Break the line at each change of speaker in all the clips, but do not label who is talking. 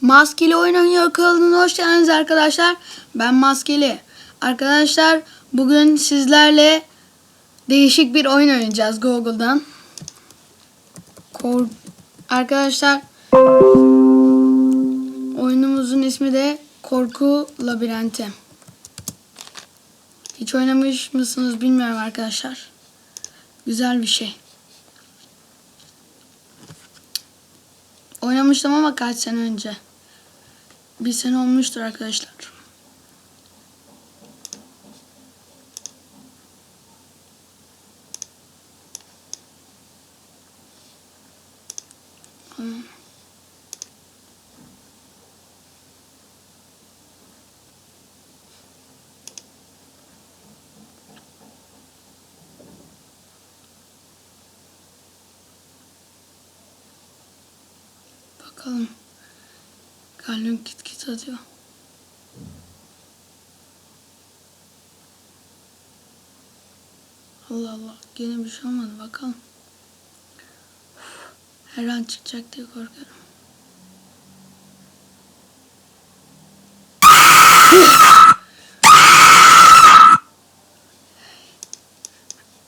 Maskeli oyun oynuyor kanalına hoş geldiniz arkadaşlar. Ben Maskeli. Arkadaşlar bugün sizlerle değişik bir oyun oynayacağız Google'dan. Kor arkadaşlar oyunumuzun ismi de Korku Labirenti. Hiç oynamış mısınız bilmiyorum arkadaşlar. Güzel bir şey. Oynamıştım ama kaç sene önce. Bir sene olmuştur arkadaşlar. Bakalım. Kalbim kit kit atıyor. Allah Allah. Gene bir şey olmadı. Bakalım. Uf, Her an çıkacak diye korkuyorum.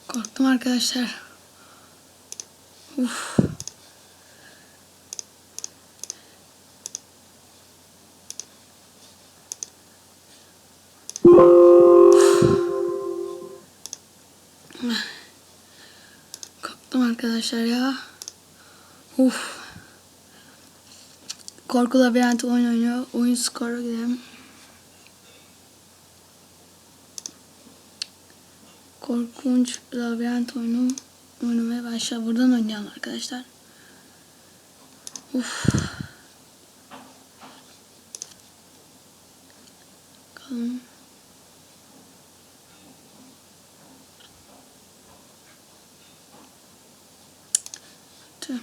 Korktum arkadaşlar. Uf. Arkadaşlar ya. Uf. Korku labirenti oyun oynuyor. Oyun skoru gidelim. Korkunç labirent oyunu oynamaya başla. Buradan oynayalım arkadaşlar. Uf. Bakalım. Tüh.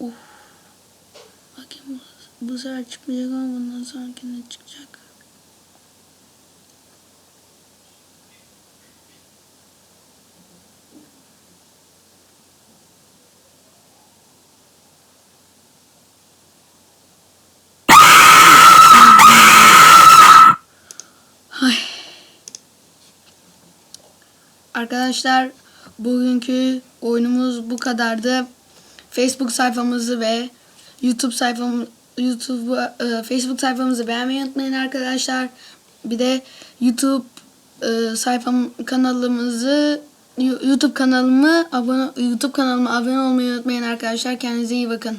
Uf. Bakayım bu, sefer çıkmayacak ama bundan sonrakinde çıkacak. Arkadaşlar bugünkü oyunumuz bu kadardı. Facebook sayfamızı ve YouTube sayfamı YouTube e, Facebook sayfamızı beğenmeyi unutmayın arkadaşlar. Bir de YouTube e, sayfam kanalımızı YouTube kanalımı abone YouTube kanalıma abone olmayı unutmayın arkadaşlar. Kendinize iyi bakın.